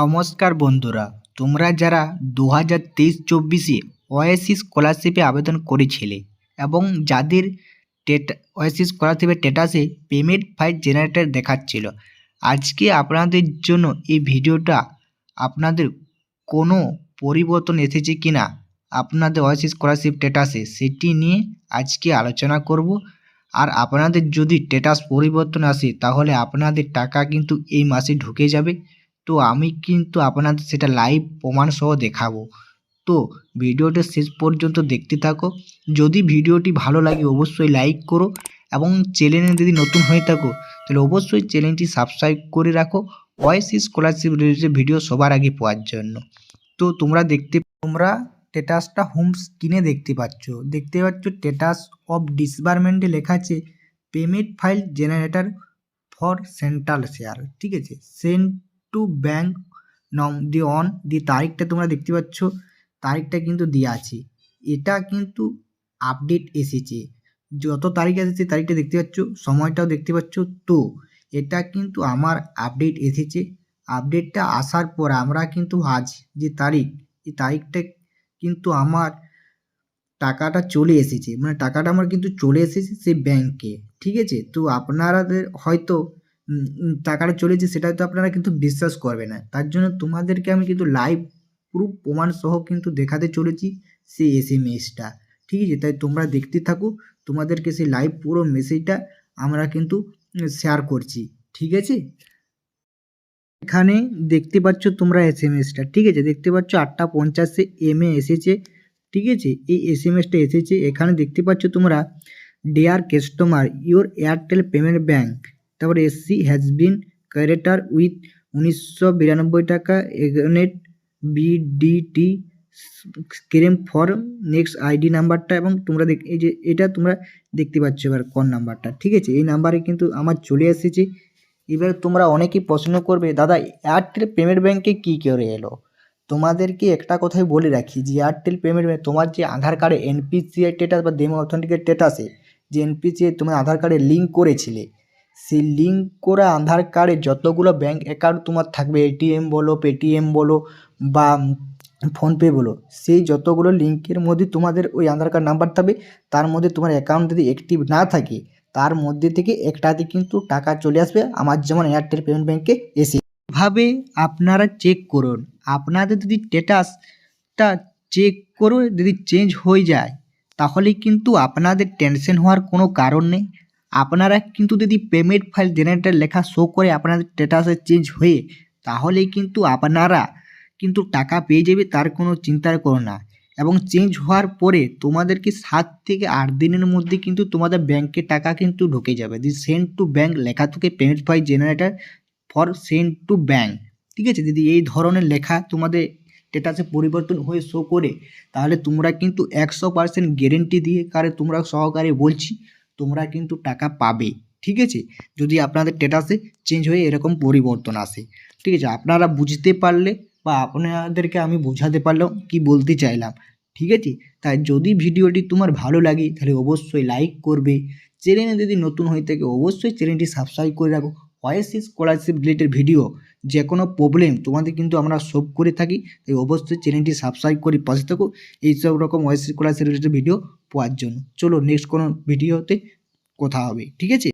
নমস্কার বন্ধুরা, তোমরা যারা দু হাজার তেইশ চব্বিশে ওএসসি স্কলারশিপে আবেদন করেছিলে এবং যাদের টেট ওএসসি স্কলারশিপের স্ট্যাটাসে পেমেন্ট ফাইল জেনারেটর দেখাচ্ছিল, আজকে আপনাদের জন্য এই ভিডিওটা আপনাদের কোনো পরিবর্তন এসেছে কি না আপনাদের ওএসসি স্কলারশিপ স্ট্যাটাসে সেটি নিয়ে আজকে আলোচনা করব। আর আপনাদের যদি স্ট্যাটাস পরিবর্তন আসে, তাহলে আপনাদের টাকা কিন্তু এই মাসে ঢুকে যাবে। তো আমি কিন্তু আপনাদের সেটা লাইভ প্রমাণ সহ দেখাবো। তো ভিডিওটা শেষ পর্যন্ত দেখতে থাকো। যদি ভিডিওটি ভালো লাগে অবশ্যই লাইক করো এবং চ্যানেলে যদি নতুন হয়ে থাকো, তাহলে অবশ্যই চ্যানেলটি সাবস্ক্রাইব করে রাখো। ওয়াইসি স্কলারশিপ রিলেটেড ভিডিও সবার আগে পাওয়ার জন্য। তো তোমরা দেখতে, তোমরা স্ট্যাটাসটা হোম স্ক্রিনে দেখতে পাচ্ছ। দেখতে পাচ্ছ স্ট্যাটাস অফ ডিসবারমেন্টে লেখা আছে payment file generator for central share ঠিক আছে? সেন্ট টু ব্যাঙ্ক নম দি অন দি তারিখটা তোমরা দেখতে পাচ্ছ, তারিখটা কিন্তু দেওয়া আছে। এটা কিন্তু আপডেট এসেছে। যত তারিখ এসেছে, তারিখটা দেখতে পাচ্ছ, সময়টাও দেখতে পাচ্ছ। তো, এটা কিন্তু আমার আপডেট এসেছে। আপডেটটা আসার পর আমরা কিন্তু আজ যে তারিখ, এই তারিখটা কিন্তু আমার টাকাটা চলে এসেছে। মানে টাকাটা আমার কিন্তু চলে এসেছে সেই ব্যাংকে ঠিক আছে? তো আপনারাদের হয়তো টাকাটা চলেছে সেটা তো আপনারা কিন্তু বিশ্বাস করবে না। তার জন্য তোমাদেরকে আমি কিন্তু লাইভ পুরো প্রমাণ সহ কিন্তু দেখাতে চলেছি সেই এস এম এসটা ঠিক আছে? তাই তোমরা দেখতে থাকো, তোমাদেরকে সেই লাইভ পুরো মেসেজটা আমরা কিন্তু শেয়ার করছি। ঠিক আছে? এখানে দেখতে পাচ্ছ তোমরা এস এম এসটা ঠিক আছে? দেখতে পাচ্ছ আটটা পঞ্চাশে এম এ এসেছে। ঠিক আছে? এই এস এম এসটা এসেছে। এখানে দেখতে পাচ্ছ তোমরা dear customer your Airtel payment bank তারপরে SC has been credited with উনিশশো বিরানব্বই টাকা against BDT claim for next ID নাম্বারটা এবং তোমরা দেখ, এই যে এটা তোমরা দেখতে পাচ্ছ এবার কোন নাম্বারটা ঠিক আছে? এই নাম্বারে কিন্তু আমার চলে এসেছে। এবার তোমরা অনেকেই প্রশ্ন করবে, দাদা এয়ারটেল পেমেন্ট ব্যাঙ্কে কী করে এলো? তোমাদেরকে একটা কথাই বলে রাখি, যে এয়ারটেল পেমেন্ট ব্যাঙ্ক তোমার যে আধার কার্ডে এনপিসিআই স্টেটাস বা ডেমো অথেন্টিকের স্টেটাসে যে এনপিসিআই তোমার আধার কার্ডে লিঙ্ক করেছিলে সেই লিঙ্ক করা আধার কার্ডে যতগুলো ব্যাঙ্ক অ্যাকাউন্ট তোমার থাকবে এটিএম বলো পেটিএম বলো বা ফোনপে বলো, সেই যতগুলো লিঙ্কের মধ্যে তোমাদের ওই আধার কার্ড নাম্বার থাকবে, তার মধ্যে তোমার অ্যাকাউন্ট যদি অ্যাক্টিভ না থাকে, তার মধ্যে থেকে একটাতে কিন্তু টাকা চলে আসবে আমার যেমন এয়ারটেল পেমেন্ট ব্যাঙ্কে এসে। ভাবে আপনারা চেক করুন, আপনাদের যদি স্ট্যাটাসটা চেক করে যদি চেঞ্জ হয়ে যায়, তাহলে কিন্তু আপনাদের টেনশন হওয়ার কোনো কারণ নেই। আপনারা কিন্তু যদি পেমেন্ট ফাইল জেনারেটর লেখা শো করে আপনাদের স্ট্যাটাসে চেঞ্জ হয়ে তাহলেই কিন্তু আপনারা কিন্তু টাকা পেয়ে যাবে তার কোনো চিন্তা করো না। এবং চেঞ্জ হওয়ার পরে তোমাদেরকে সাত থেকে আট দিনের মধ্যে কিন্তু তোমাদের ব্যাংকে টাকা কিন্তু ঢুকে যাবে। দি সেন্ড টু ব্যাঙ্ক লেখা থাকে payment file generator for send to bank ঠিক আছে? যদি এই ধরনের লেখা তোমাদের স্ট্যাটাসে পরিবর্তন হয়ে শো করে, তাহলে তোমরা কিন্তু একশো পার্সেন্ট গ্যারেন্টি দিয়ে কারে তোমরা সহকারে বলছি তোমরা কিন্তু টাকা পাবে, ঠিক আছে? যদি আপনাদের স্ট্যাটাসে চেঞ্জ হয়ে এরকম পরিবর্তন আসে, ঠিক আছে? আপনারা বুঝতে পারলে বা আপনাদেরকে আমি বোঝাতে পারলাম কি বলতে চাইলাম, ঠিক আছে? তাই যদি ভিডিওটি তোমার ভালো লাগে, তাহলে অবশ্যই লাইক করবে। চ্যানেলে যদি নতুন হয়ে থাকে, অবশ্যই চ্যানেলটি সাবস্ক্রাইব করে রাখো। ওয়াইসি স্কলারশিপ রিলেটেড ভিডিও যে কোনো প্রবলেম তোমাদের কিন্তু আমরা সলভ করে থাকি, তাই অবশ্যই চ্যানেলটি সাবস্ক্রাইব করে পাশে থাকো। এইসব রকম ওয়াইসি স্কলারশিপ রিলেটেড ভিডিও পাওয়ার জন্য। চলো নেক্সট কোনো ভিডিওতে কথা হবে, ঠিক আছে?